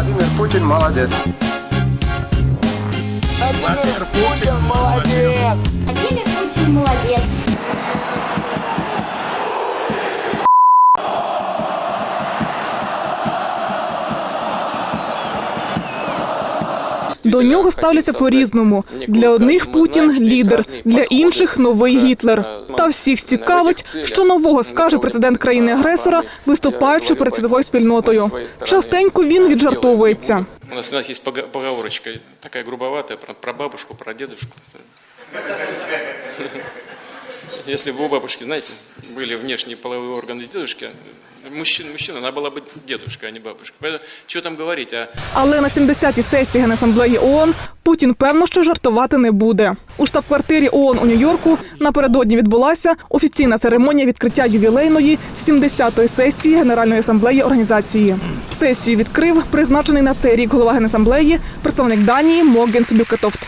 Владимир Путин молодец. Владимир Путин молодец! Владимир Путин молодец. До нього ставляться по-різному. Для одних Путін лідер, для інших новий Гітлер. Та всіх цікавить, що нового скаже президент країни-агресора, виступаючи перед світовою спільнотою. Частенько він віджартовується. У нас, у нас є поговорочка, така грубовата про бабушку, про дедушку Если бы у бабушки, знаете, были внешние половые органы дедушки, мужчина, мужчина, она была бы дедушка, а не бабушка. Поэтому, что там говорить, а Але на 70-й сесії Генасамблеї ООН Путін певно, що жартувати не буде. У штаб-квартирі ООН у Нью-Йорку напередодні відбулася офіційна церемонія відкриття ювілейної 70-ї сесії Генеральної асамблеї організації. Сесію відкрив призначений на цей рік голова Генасамблеї, представник Данії Могенс Бюкетофт.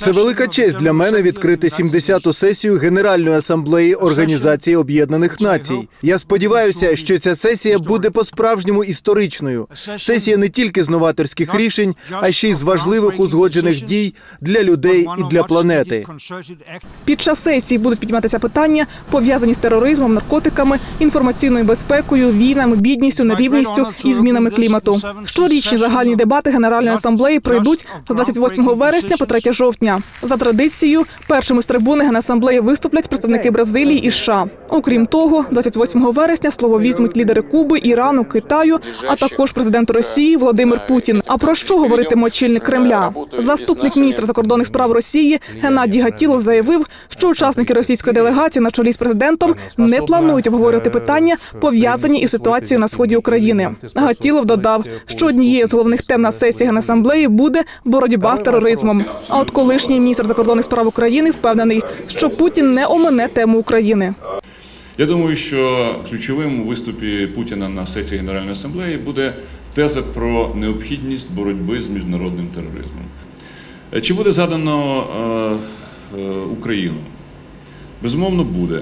Це велика честь для мене відкрити 70-ту сесію Генеральної асамблеї Організації Об'єднаних Націй. Я сподіваюся, що ця сесія буде по-справжньому історичною. Сесія не тільки з новаторських рішень, а ще й з важливих узгоджених дій для людей і для планети. Під час сесії будуть підніматися питання, пов'язані з тероризмом, наркотиками, інформаційною безпекою, війнами, бідністю, нерівністю і змінами клімату. Щорічні загальні дебати Генеральної асамблеї пройдуть з 28 вересня по 3 жовтня. За традицією, першими з трибуни Генасамблеї виступлять представники Бразилії і США. Окрім того, 28 вересня слово візьмуть лідери Куби, Ірану, Китаю, а також президент Росії Володимир Путін. А про що говоритиме очільник Кремля? Заступник міністра закордонних справ Росії Геннадій Гатілов заявив, що учасники російської делегації на чолі з президентом не планують обговорювати питання, пов'язані із ситуацією на сході України. Гатілов додав, що однією з головних тем на сесії Генасамблеї буде боротьба з тероризмом. А от колишній міністр закордонних справ України впевнений, що Путін не омине тему України. Я думаю, що ключовим у виступі Путіна на сесії Генеральної асамблеї буде теза про необхідність боротьби з міжнародним тероризмом. Чи буде задано е, е, Україну? Безумовно, буде.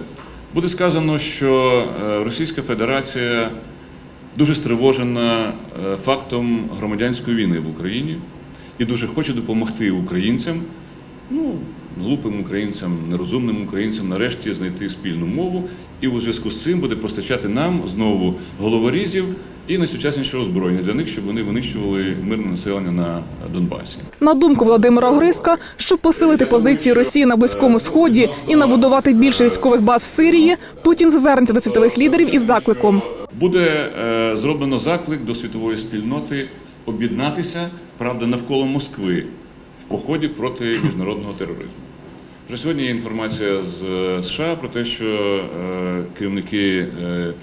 Буде сказано, що е, Російська Федерація дуже стривожена е, фактом громадянської війни в Україні і дуже хоче допомогти українцям, ну, глупим українцям, нерозумним українцям нарешті знайти спільну мову, і у зв'язку з цим буде постачати нам знову головорізів і найсучасніше озброєння для них, щоб вони винищували мирне населення на Донбасі. На думку Володимира Гриска, щоб посилити позиції Росії на близькому сході і набудувати більше військових баз в Сирії, Путін звернеться до світових лідерів із закликом. Буде е, зроблено заклик до світової спільноти об'єднатися, правда, навколо Москви поході проти міжнародного тероризму. Вже сьогодні є інформація з е, США про те, що е, керівники е,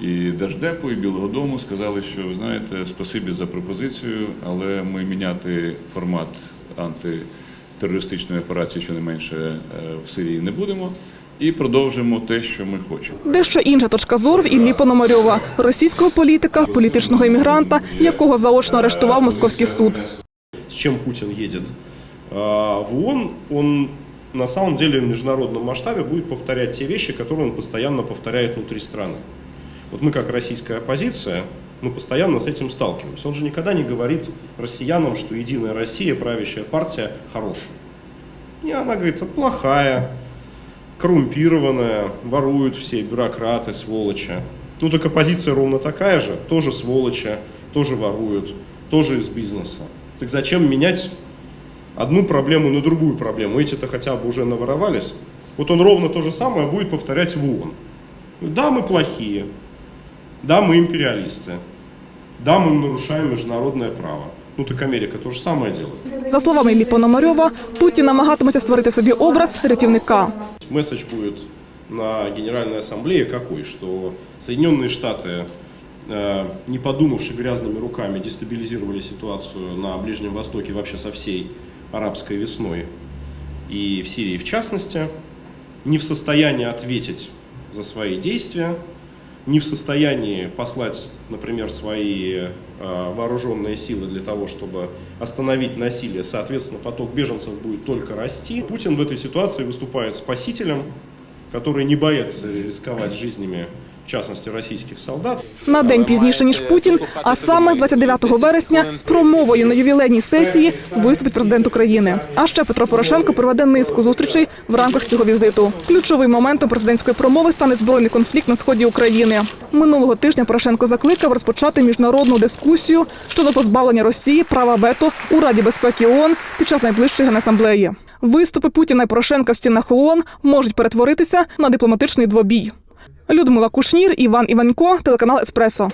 і Держдепу, і Білого Дому сказали, що ви знаєте, спасибі за пропозицію, але ми міняти формат антитерористичної операції щонайменше е, в Сирії не будемо. І продовжимо те, що ми хочемо. Дещо інша точка зору в Іллі Пономарьова, російського політика, політичного іммігранта, якого заочно арештував московський суд. С чем Путин едет а, в ООН, он на самом деле в международном масштабе будет повторять те вещи, которые он постоянно повторяет внутри страны. Вот мы как российская оппозиция, мы постоянно с этим сталкиваемся. Он же никогда не говорит россиянам, что Единая Россия, правящая партия, хорошая. Не, она говорит, «А плохая, коррумпированная, воруют все, бюрократы, сволочи. Ну так оппозиция ровно такая же, тоже сволочи, тоже воруют, тоже из бизнеса. Так зачем менять одну проблему на другую проблему? Эти-то хотя бы уже наворовались. Вот он ровно то же самое будет повторять в ООН. Да, мы плохие. Да, мы империалисты. Да, мы нарушаем международное право. Ну так Америка то же самое делает. За словами Іллі Пономарьова, Путін намагатиметься створити собі образ рятівника. Месседж будет на Генеральной Ассамблее какой, что Соединенные Штаты, э, Не подумавши грязными руками, дестабилизировали ситуацию на Ближнем Востоке вообще со всей арабской весной и в Сирии в частности, не в состоянии ответить за свои действия, не в состоянии послать, например, свои э, вооруженные силы для того, чтобы остановить насилие, соответственно, поток беженцев будет только расти. Путин в этой ситуации выступает спасителем, который не боится рисковать жизнями в частности российских солдат. На день пізніше ніж Путін, а саме 29 вересня, з промовою на ювілейній сесії виступить президент України. А ще Петро Порошенко проведе низку зустрічей в рамках цього візиту. Ключовим моментом президентської промови стане збройний конфлікт на сході України. Минулого тижня Порошенко закликав розпочати міжнародну дискусію щодо позбавлення Росії права вето у Раді безпеки ООН під час найближчої генасамблеї. Виступи Путіна і Порошенка в стінах ООН можуть перетворитися на дипломатичний двобій. Людмила Кушнір, Іван Іванько, телеканал Еспресо.